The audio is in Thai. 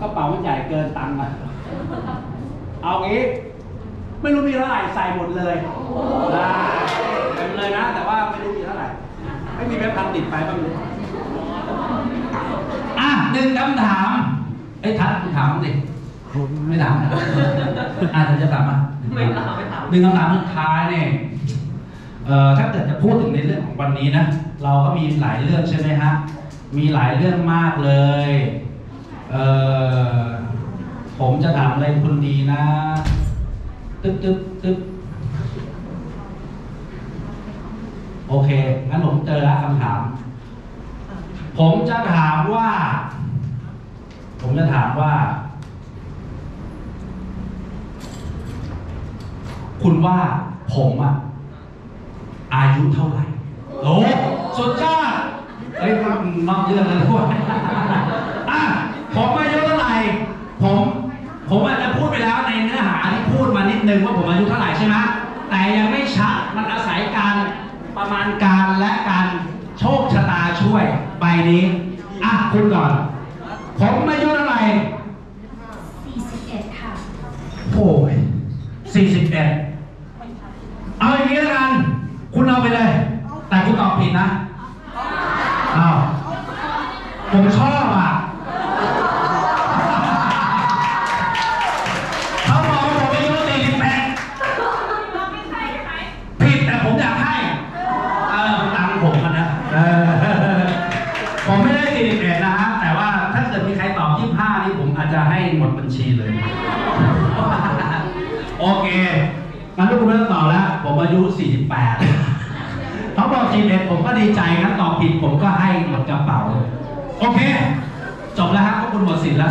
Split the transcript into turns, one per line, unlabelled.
กระเป๋ามันใหญ่เกินตังค์อะเอางี้ ไม่รู้มีเท่าไหร่ใส่หมดเลยได้เต็มเลยนะ แต่ว่าไม่รู้มีเท่าไหร่ ไม่มีแบงค์พันติดไปบ้างเลย
อะหนึ่งคำถามไอ้ยทัดคุณถามสิไม่ถามนะอะเธอจะถามอะ
ไม่ถามไม่ถาม
หนึ่งคำถามสุดท้ายเนี่ยเอ่อถ้าเกิดจะพูดถึงในเรื่องของวันนี้นะ เราก็มีหลายเรื่องใช่ไหมฮะ มีหลายเรื่องมากเลย เอ่อผม จะถามอะไรคุณดีนะตึ๊บตึ๊บตึ๊บโอเค งั้นผมเจอแล้วคำถาม ผมจะถามว่า ผมจะถามว่า คุณว่าผมอะอายุเท่าไหร่ โอ้สุดยอดเฮ้ยนอกเรื่องเลยพวกอะผมอายุเท่าไหร่ผม ผมอาจจะพูดไปแล้วในเนื้อหาที่พูดมา นิดนึงว่าผมอายุเท่าไหร่ใช่ไหมแต่ยังไม่ชัดมันอาศัยการประมาณการและการโชคชะตาช่วยใบนี้อะคุณก่อน ผมอายุเท่าไหร่
41 ค่ะ
โอ้ยสี่สิบเอ็ดเอาอย่างนี้แล้วกัน คุณเอาไปเลย แต่คุณตอบผิดนะ อ้าว ผมชอบ ผมอะนะ เออผมไม่ได้สี่สิบเอ็ดนะฮะ แต่ว่าถ้าเกิดมีใครตอบยี่ห้านี่ผมอาจจะให้หมดบัญชีเลย โอเคงั้นทุกคนไม่ต้องตอบแล้ว ผมอายุ 48เขาบอก41ผมก็ดีใจครับตอบผิดผมก็ให้หมดกระเป๋า โอเค จบแล้วฮะพวกคุณหมดสิทธิ์แล้ว